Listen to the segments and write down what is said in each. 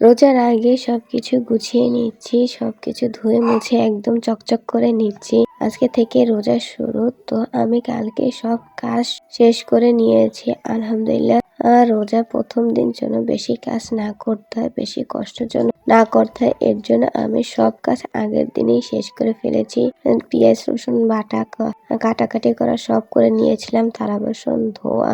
রোজার আগে সবকিছু গুছিয়ে নিচ্ছি, সবকিছু ধুয়ে মুছে একদম চকচক করে নিচ্ছি। আজকে থেকে রোজা শুরু, তো আমি কালকে সব কাজ শেষ করে নিয়েছি, আলহামদুলিল্লাহ। আর রোজা প্রথম দিন জন্য বেশি কাজ না করতে হয়, বেশি কষ্টের জন্য না করতে হয়, এর জন্য আমি সব কাজ আগের দিনেই শেষ করে ফেলেছি। পেঁয়াজ, রসুন, বাটা কাটাকাটি করা সব করে নিয়েছিলাম তারা বাসন ধোয়া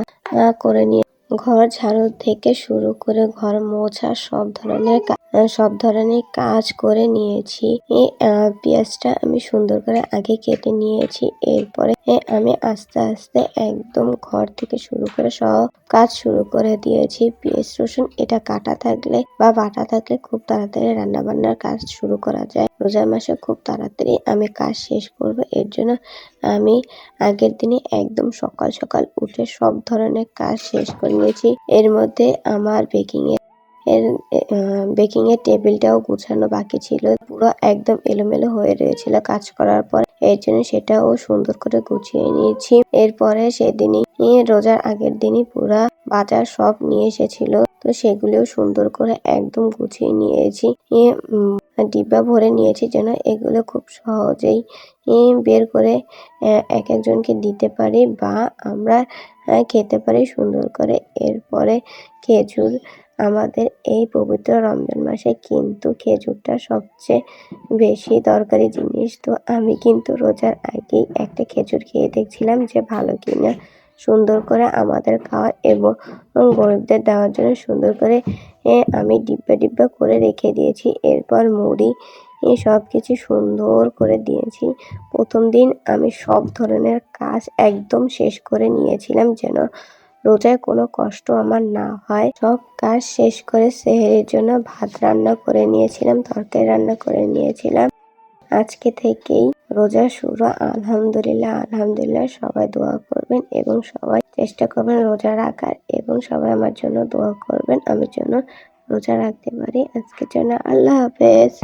করে নিয়ে ঘর ঝাড়ু থেকে শুরু করে ঘর মোছা সব ধরনের কা- সব ধরনের কাজ করে নিয়েছি। পেঁয়াজটা আমি সুন্দর করে আগে কেটে নিয়েছি। এরপরে আমি আস্তে আস্তে একদম ঘর থেকে শুরু করে সব কাজ শুরু করে দিয়েছি। পেঁয়াজ, রসুন, এটা কাটা থাকলে বা বাটা থাকলে খুব তাড়াতাড়ি রান্না বান্নার কাজ শুরু করা যায়। রোজার মাসে খুব তাড়াতাড়ি আমি কাজ শেষ করব। এর জন্য আমি আগের দিনে একদম সকাল সকাল উঠে সব ধরনের কাজ শেষ করে নিয়েছি। এর মধ্যে আমার বেকিং এর এর বেকিং এর টেবিলটাও গুছানো বাকি ছিল। পুরো একদম এলোমেলো হয়ে রয়েছিল কাজ করার পর। এর জন্য সেটাও সুন্দর করে গুছিয়ে নিয়েছি। এরপরে সেদিনই রোজার আগের দিনই পুরা বাজার সব নিয়ে এসেছিল। তো সেগুলিও সুন্দর করে একদম গুছিয়ে নিয়েছি। ডিব্বা ভরে নিয়েছি যেন এগুলো খুব সহজেই বের করে এক একজনকে দিতে পারি বা আমরা খেতে পারি সুন্দর করে। এরপরে খেজুর আমাদের এই পবিত্র রমজান মাসে কিন্তু খেজুরটা সবচেয়ে বেশি দরকারি জিনিস। তো আমি কিন্তু রোজার আগেই একটা খেজুর খেয়ে দেখছিলাম যে ভালো কিনা, সুন্দর করে আমাদের খাওয়া এবং গরিবদের দেওয়ার জন্য সুন্দর করে আমি ডিব্বা ডিব্বা করে রেখে দিয়েছি। এরপর মুড়ি সব কিছু সুন্দর করে দিয়েছি। প্রথম দিন আমি সব ধরনের কাজ একদম শেষ করে নিয়েছিলাম যেন রোজায় কোনো কষ্ট আমার না হয়। সব কাজ শেষ করে সেহেরির জন্য ভাত রান্না করে নিয়েছিলাম, তরকারি রান্না করে নিয়েছিলাম। আজকে থেকেই রোজা শুরু। আলহামদুলিল্লাহ আলহামদুলিল্লাহ, সবাই দোয়া করবেন এবং সবাই চেষ্টা করবেন রোজা রাখার এবং সবাই আমার জন্য দোয়া করবেন। আমি জন্য রোজা রাখতে পারি। আজকের জন্য আল্লাহ হাফেজ।